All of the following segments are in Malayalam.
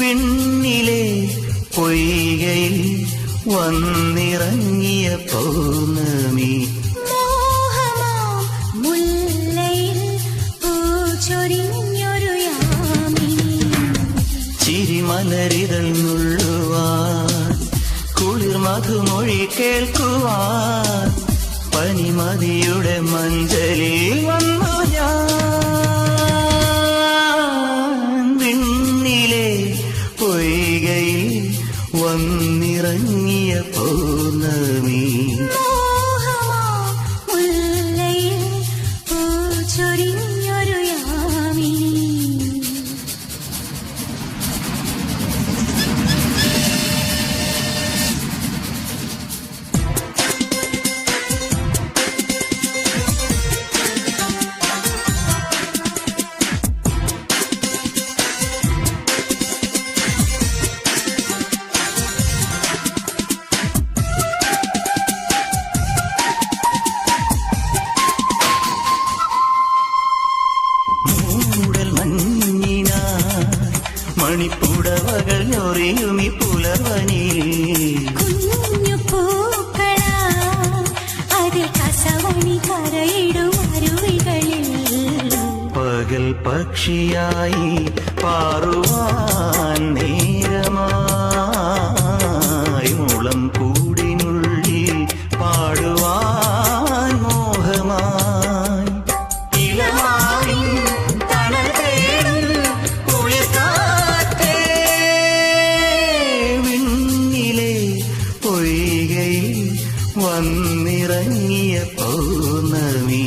വിണ്ണിലെ പൊയ്കയിൽ വന്നിറങ്ങിയ പൗർണമി. ചിരിമലരിതൾ നുള്ളുവാൻ കുളിർ മധുമൊഴി കേൾക്കുവാൻ വന്നിറങ്ങിയ പകൽ പക്ഷിയായി പാറുവാൻ നേരമായി മുളം കൂടിനുള്ളിൽ പാടുവാൻ മോഹമായി. വിണ്ണിലെ പൊയ്കയിൽ വന്നിറങ്ങിയ പൗർണമി.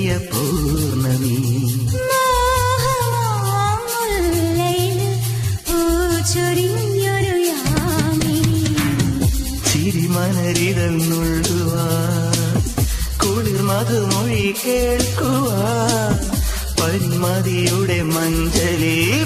മധുമൊഴി കേൾക്കുവാൻ. പന്മതിയുടെ മഞ്ചലി